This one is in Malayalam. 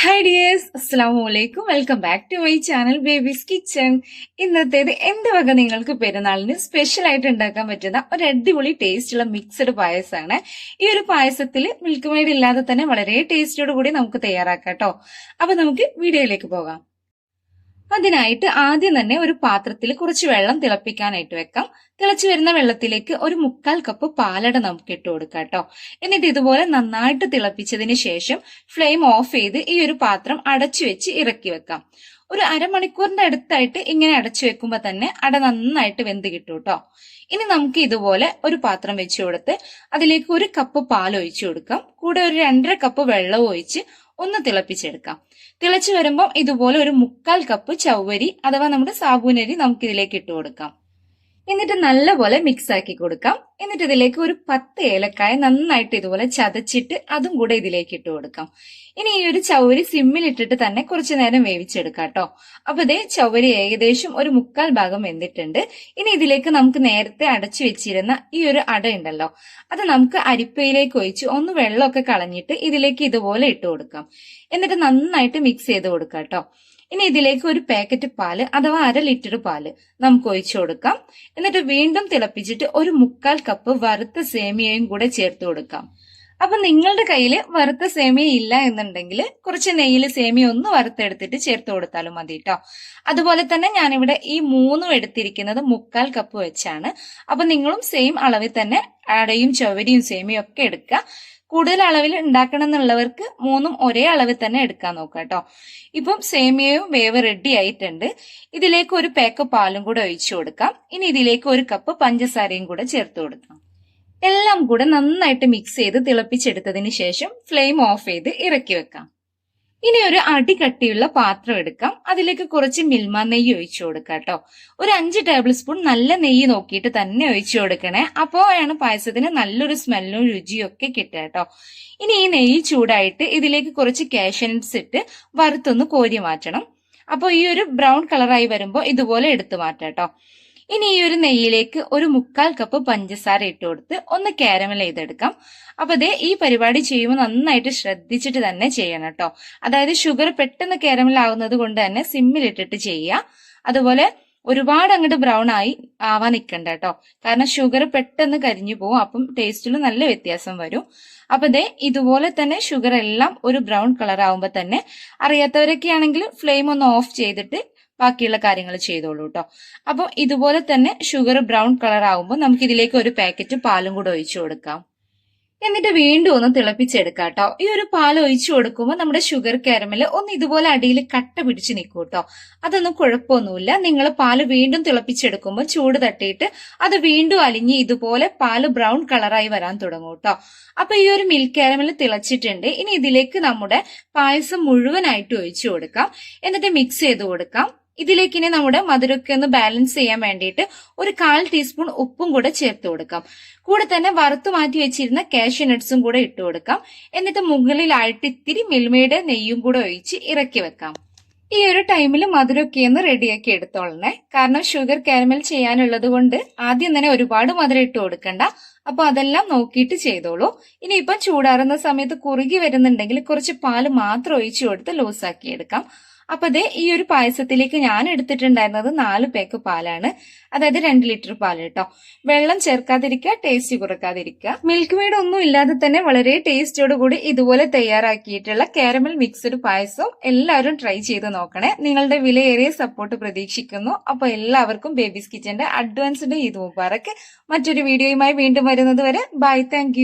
ഹായ് ഡിയേഴ്സ് അസ്സാം വലൈക്കും welcome back to my channel babies kitchen ഇന്നത്തേത് എന്റെ വക നിങ്ങൾക്ക് പെരുന്നാളിന് സ്പെഷ്യൽ ആയിട്ട് ഉണ്ടാക്കാൻ പറ്റുന്ന ഒരു അടിപൊളി ടേസ്റ്റുള്ള മിക്സഡ് പായസമാണ് ഈ ഒരു പായസത്തിൽ മിൽക്ക് മെയ്ഡ് ഇല്ലാതെ തന്നെ വളരെ ടേസ്റ്റോട് കൂടി നമുക്ക് തയ്യാറാക്കാം കേട്ടോ. അപ്പൊ നമുക്ക് വീഡിയോയിലേക്ക് പോകാം. അതിനായിട്ട് ആദ്യം തന്നെ ഒരു പാത്രത്തിൽ കുറച്ച് വെള്ളം തിളപ്പിക്കാനായിട്ട് വെക്കാം. തിളച്ചു വരുന്ന വെള്ളത്തിലേക്ക് ഒരു മുക്കാൽ കപ്പ് പാലട നമുക്ക് ഇട്ട് കൊടുക്കാം കേട്ടോ. എന്നിട്ട് ഇതുപോലെ നന്നായിട്ട് തിളപ്പിച്ചതിന് ശേഷം ഫ്ലെയിം ഓഫ് ചെയ്ത് ഈ ഒരു പാത്രം അടച്ചു വെച്ച് ഇറക്കി വെക്കാം. ഒരു അരമണിക്കൂറിന്റെ അടുത്തായിട്ട് ഇങ്ങനെ അടച്ചു വെക്കുമ്പോൾ തന്നെ അട നന്നായിട്ട് വെന്ത് കിട്ടും കേട്ടോ. ഇനി നമുക്ക് ഇതുപോലെ ഒരു പാത്രം വെച്ച് കൊടുത്ത് അതിലേക്ക് ഒരു കപ്പ് പാൽ ഒഴിച്ചു കൊടുക്കാം. കൂടെ ഒരു രണ്ടര കപ്പ് വെള്ളം ഒഴിച്ച് ഒന്ന് തിളപ്പിച്ചെടുക്കാം. തിളച്ചു വരുമ്പോൾ ഇതുപോലെ ഒരു മുക്കാൽ കപ്പ് ചവ്വരി അഥവാ നമ്മുടെ സാബൂനരി നമുക്ക് ഇതിലേക്ക് ഇട്ട് കൊടുക്കാം എന്നിട്ട് നല്ലപോലെ മിക്സ് ആക്കി കൊടുക്കാം. എന്നിട്ട് ഇതിലേക്ക് ഒരു പത്ത് ഏലക്കായ നന്നായിട്ട് ഇതുപോലെ ചതച്ചിട്ട് അതും കൂടെ ഇതിലേക്ക് ഇട്ട് കൊടുക്കാം. ഇനി ഈ ഒരു ചവരി സിമ്മിൽ ഇട്ടിട്ട് തന്നെ കുറച്ചു നേരം വേവിച്ചെടുക്കാം കേട്ടോ. അപ്പൊ ഇതേ ചവരി ഏകദേശം ഒരു മുക്കാൽ ഭാഗം വെന്തിട്ടുണ്ട്. ഇനി ഇതിലേക്ക് നമുക്ക് നേരത്തെ അടച്ചു വെച്ചിരുന്ന ഈ ഒരു അട ഉണ്ടല്ലോ അത് നമുക്ക് അരിപ്പയിലേക്ക് ഒഴിച്ച് ഒന്ന് വെള്ളമൊക്കെ കളഞ്ഞിട്ട് ഇതിലേക്ക് ഇതുപോലെ ഇട്ട് കൊടുക്കാം. എന്നിട്ട് നന്നായിട്ട് മിക്സ് ചെയ്ത് കൊടുക്കാം കേട്ടോ. ഇനി ഇതിലേക്ക് ഒരു പാക്കറ്റ് പാൽ അഥവാ അര ലിറ്റർ പാൽ നമുക്ക് ഒഴിച്ചു കൊടുക്കാം. എന്നിട്ട് വീണ്ടും തിളപ്പിച്ചിട്ട് ഒരു മുക്കാൽ കപ്പ് വറുത്ത സേമിയയും കൂടെ ചേർത്ത് കൊടുക്കാം. അപ്പൊ നിങ്ങളുടെ കയ്യിൽ വറുത്ത സേമിയ ഇല്ല എന്നുണ്ടെങ്കിൽ കുറച്ച് നെയ്യിൽ സേമിയ ഒന്ന് വറുത്തെടുത്തിട്ട് ചേർത്ത് കൊടുത്താലും മതി കേട്ടോ അതുപോലെ തന്നെ ഞാനിവിടെ ഈ മൂന്നും എടുത്തിരിക്കുന്നത് മുക്കാൽ കപ്പ് വെച്ചാണ്. അപ്പൊ നിങ്ങളും സെയിം അളവിൽ തന്നെ അടയും ചവരിയും സേമിയും ഒക്കെ എടുക്കുക. കൂടുതൽ അളവിൽ ഉണ്ടാക്കണം എന്നുള്ളവർക്ക് മൂന്നും ഒരേ അളവിൽ തന്നെ എടുക്കാൻ നോക്കാം കേട്ടോ. ഇപ്പം സേമിയയും വേവ് റെഡി ആയിട്ടുണ്ട്. ഇതിലേക്ക് ഒരു പാക്ക് പാലും കൂടെ ഒഴിച്ചു കൊടുക്കാം. ഇനി ഇതിലേക്ക് ഒരു കപ്പ് പഞ്ചസാരയും കൂടെ ചേർത്ത് കൊടുക്കാം. എല്ലാം കൂടെ നന്നായിട്ട് മിക്സ് ചെയ്ത് തിളപ്പിച്ചെടുത്തതിന് ശേഷം ഫ്ലെയിം ഓഫ് ചെയ്ത് ഇറക്കി വെക്കാം. ഇനി ഒരു അടി കട്ടിയുള്ള പാത്രം എടുക്കാം. അതിലേക്ക് കുറച്ച് മിൽമ നെയ്യ് ഒഴിച്ചു കൊടുക്കാം കേട്ടോ. ഒരു അഞ്ച് ടേബിൾ സ്പൂൺ നല്ല നെയ്യ് നോക്കിയിട്ട് തന്നെ ഒഴിച്ചു കൊടുക്കണേ. അപ്പോഴാണ് പായസത്തിന് നല്ലൊരു സ്മെല്ലും രുചിയും ഒക്കെ കിട്ടുക കേട്ടോ. ഇനി ഈ നെയ്യ് ചൂടായിട്ട് ഇതിലേക്ക് കുറച്ച് കാഷ്യനട്സ് ഇട്ട് വറുത്തൊന്ന് കോരി മാറ്റണം. അപ്പോൾ ഈ ഒരു ബ്രൗൺ കളറായി വരുമ്പോൾ ഇതുപോലെ എടുത്തു മാറ്റാം കേട്ടോ. ഇനി ഈ ഒരു നെയ്യിലേക്ക് ഒരു മുക്കാൽ കപ്പ് പഞ്ചസാര ഇട്ട് കൊടുത്ത് ഒന്ന് കാരമൽ ചെയ്തെടുക്കാം. അപ്പൊ അതേ ഈ പരിപാടി ചെയ്യുമ്പോൾ നന്നായിട്ട് ശ്രദ്ധിച്ചിട്ട് തന്നെ ചെയ്യണം കേട്ടോ. അതായത് ഷുഗർ പെട്ടെന്ന് കാരമൽ ആവുന്നത് കൊണ്ട് തന്നെ സിമ്മിലിട്ടിട്ട് ചെയ്യുക അതുപോലെ ഒരുപാട് അങ്ങോട്ട് ബ്രൗൺ ആയി ആവാൻ നിൽക്കണ്ട കേട്ടോ. കാരണം ഷുഗർ പെട്ടെന്ന് കരിഞ്ഞു പോകും അപ്പം ടേസ്റ്റിൽ നല്ല വ്യത്യാസം വരും. അപ്പൊ ദേ ഇതുപോലെ തന്നെ ഷുഗർ എല്ലാം ഒരു ബ്രൗൺ കളർ ആവുമ്പോൾ തന്നെ അറിയാത്തവരൊക്കെ ആണെങ്കിൽ ഫ്ലെയിം ഒന്ന് ഓഫ് ചെയ്തിട്ട് ബാക്കിയുള്ള കാര്യങ്ങൾ ചെയ്തോളൂ കേട്ടോ അപ്പോൾ ഇതുപോലെ തന്നെ ഷുഗർ ബ്രൗൺ കളർ ആകുമ്പോൾ നമുക്ക് ഇതിലേക്ക് ഒരു പാക്കറ്റ് പാലും കൂടെ ഒഴിച്ചു കൊടുക്കാം. എന്നിട്ട് വീണ്ടും ഒന്ന് തിളപ്പിച്ചെടുക്കാം കേട്ടോ ഈ ഒരു പാൽ ഒഴിച്ചു കൊടുക്കുമ്പോൾ നമ്മുടെ ഷുഗർ കാരമൽ ഒന്ന് ഇതുപോലെ അടിയിൽ കട്ട പിടിച്ച് നിൽക്കും കേട്ടോ അതൊന്നും കുഴപ്പമൊന്നുമില്ല. നിങ്ങൾ പാൽ വീണ്ടും തിളപ്പിച്ചെടുക്കുമ്പോൾ ചൂട് തട്ടിയിട്ട് അത് വീണ്ടും അലിഞ്ഞ് ഇതുപോലെ പാൽ ബ്രൗൺ കളറായി വരാൻ തുടങ്ങും കേട്ടോ അപ്പൊ ഈ ഒരു മിൽക്ക് കാരമൽ തിളച്ചിട്ടുണ്ട്. ഇനി ഇതിലേക്ക് നമ്മുടെ പായസം മുഴുവനായിട്ട് ഒഴിച്ചു കൊടുക്കാം. എന്നിട്ട് മിക്സ് ചെയ്ത് കൊടുക്കാം. ഇതിലേക്ക് ഇനി നമ്മുടെ മധുരമൊക്കെ ഒന്ന് ബാലൻസ് ചെയ്യാൻ വേണ്ടിയിട്ട് ഒരു കാൽ ടീസ്പൂൺ ഉപ്പും കൂടെ ചേർത്ത് കൊടുക്കാം. കൂടെ തന്നെ വറുത്തു മാറ്റി വെച്ചിരുന്ന കാഷ്യൂ നട്ട്സും കൂടെ ഇട്ട് കൊടുക്കാം. എന്നിട്ട് മുകളിലായിട്ട് ഇത്തിരി മിൽമയുടെ നെയ്യും കൂടെ ഒഴിച്ച് ഇറക്കി വെക്കാം. ഈ ഒരു ടൈമിൽ മധുരമൊക്കെ ഒന്ന് റെഡിയാക്കി എടുത്തോളണേ. കാരണം ഷുഗർ കാരമൽ ചെയ്യാനുള്ളത് കൊണ്ട് ആദ്യം തന്നെ ഒരുപാട് മധുരം ഇട്ട് കൊടുക്കണ്ട. അപ്പൊ അതെല്ലാം നോക്കിയിട്ട് ചെയ്തോളൂ. ഇനിയിപ്പം ചൂടാറുന്ന സമയത്ത് കുറുകി വരുന്നുണ്ടെങ്കിൽ കുറച്ച് പാൽ മാത്രം ഒഴിച്ചു കൊടുത്ത് ലൂസാക്കി എടുക്കാം. അപ്പൊ അതെ ഈ ഒരു പായസത്തിലേക്ക് ഞാൻ എടുത്തിട്ടുണ്ടായിരുന്നത് നാല് പേക്ക് പാലാണ്. അതായത് രണ്ട് ലിറ്റർ പാൽ കേട്ടോ വെള്ളം ചേർക്കാതിരിക്കുക ടേസ്റ്റ് കുറക്കാതിരിക്കുക. മിൽക്ക് മെയ്ഡ് ഒന്നും ഇല്ലാതെ തന്നെ വളരെ ടേസ്റ്റോട് കൂടി ഇതുപോലെ തയ്യാറാക്കിയിട്ടുള്ള കാരമൽ മിക്സ്ഡ് പായസം എല്ലാവരും ട്രൈ ചെയ്ത് നോക്കണേ. നിങ്ങളുടെ വിലയേറിയ സപ്പോർട്ട് പ്രതീക്ഷിക്കുന്നു. അപ്പൊ എല്ലാവർക്കും ബേബീസ് കിച്ചന്റെ അഡ്വാൻസ്ഡ് ഈദ് മുബാറക്ക് മറ്റൊരു വീഡിയോയുമായി വീണ്ടും വരുന്നത് വരെ ബൈ താങ്ക്